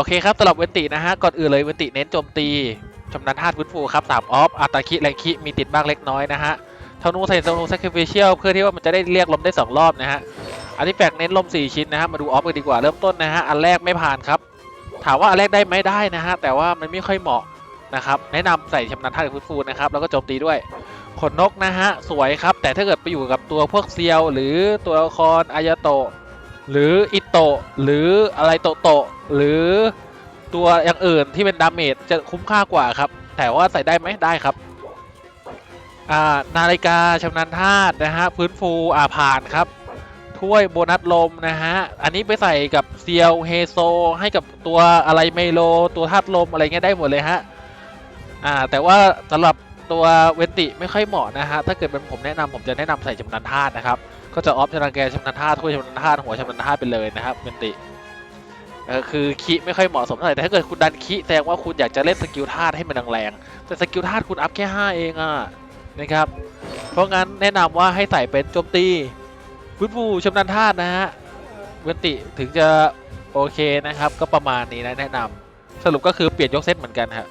โอเคครับสำหรับเวนตินะฮะก่อนอื่นเลยเวนติเน้นโจมตีชำนาญธาตุฟื้นฟูครับสามออฟอัตราคิแรงคิมีติดบ้างเล็กน้อยนะฮะธนูใส่ธนู sacrificial เพื่อที่ว่ามันจะได้เรียกลมได้สองรอบนะฮะอันที่แฝกเน้นลม 4 ชิ้นนะฮะมาดูออฟกันดีกว่าเริ่มต้นนะฮะอันแรกไม่ผ่านครับ ถามว่าอันแรกได้ไหมได้นะฮะแต่ว่ามันไม่ค่อยเหมาะนะครับแนะนำใส่ชำนาญธาตุฟื้นฟูนะครับแล้วก็โจมตีด้วยขนนกนะฮะสวยครับ แต่ถ้าเกิดไปอยู่กับตัวพวกเซียว หรือตัวละครอายาโตะหรืออิโตะหรืออะไรโตโตะ หรือตัวอย่างอื่นที่เป็นดาเมจจะคุ้มค่ากว่าครับ แต่ว่าใส่ได้ไหมได้ครับนาฬิกาชำนาญธาตุนะฮะฟื้นฟูอ่าผ่านครับ ถ้วยโบนัสลมนะฮะ อันนี้ไปใส่กับเซียวเฮโซ ให้กับตัวอะไรไมโล ตัวธาตุลมอะไรเงี้ยได้หมดเลยฮะอ่าแต่ว่าสำหรับตัวเวนติไม่ค่อยเหมาะนะฮะ ถ้าเกิดเป็นผมแนะนำผมจะแนะนำใส่ชำนาญธาตุนะครับ ก็จะออฟชำนาญแกชำนาญธาตุถ้วยชำนาญธาตุหัวชำนาญธาตุไปเลยนะครับเวนติ เออคือคิไม่ค่อยเหมาะสมเท่าไหร่แต่ถ้าเกิดคุณดันคิแสดงว่าคุณอยากจะเล่นสกิลธาตุให้มันแรงๆแต่สกิลธาตุคุณอัพแค่ 5 เองอะนะครับเพราะงั้นแนะนำว่าให้ใส่เป็นโจมตีฟื้นฟูชำนาญธาตุนะฮะเวนติถึงจะโอเคนะครับ ก็ประมาณนี้นะแนะนำสรุปก็คือเปลี่ยนยกเซตเหมือนกันฮะ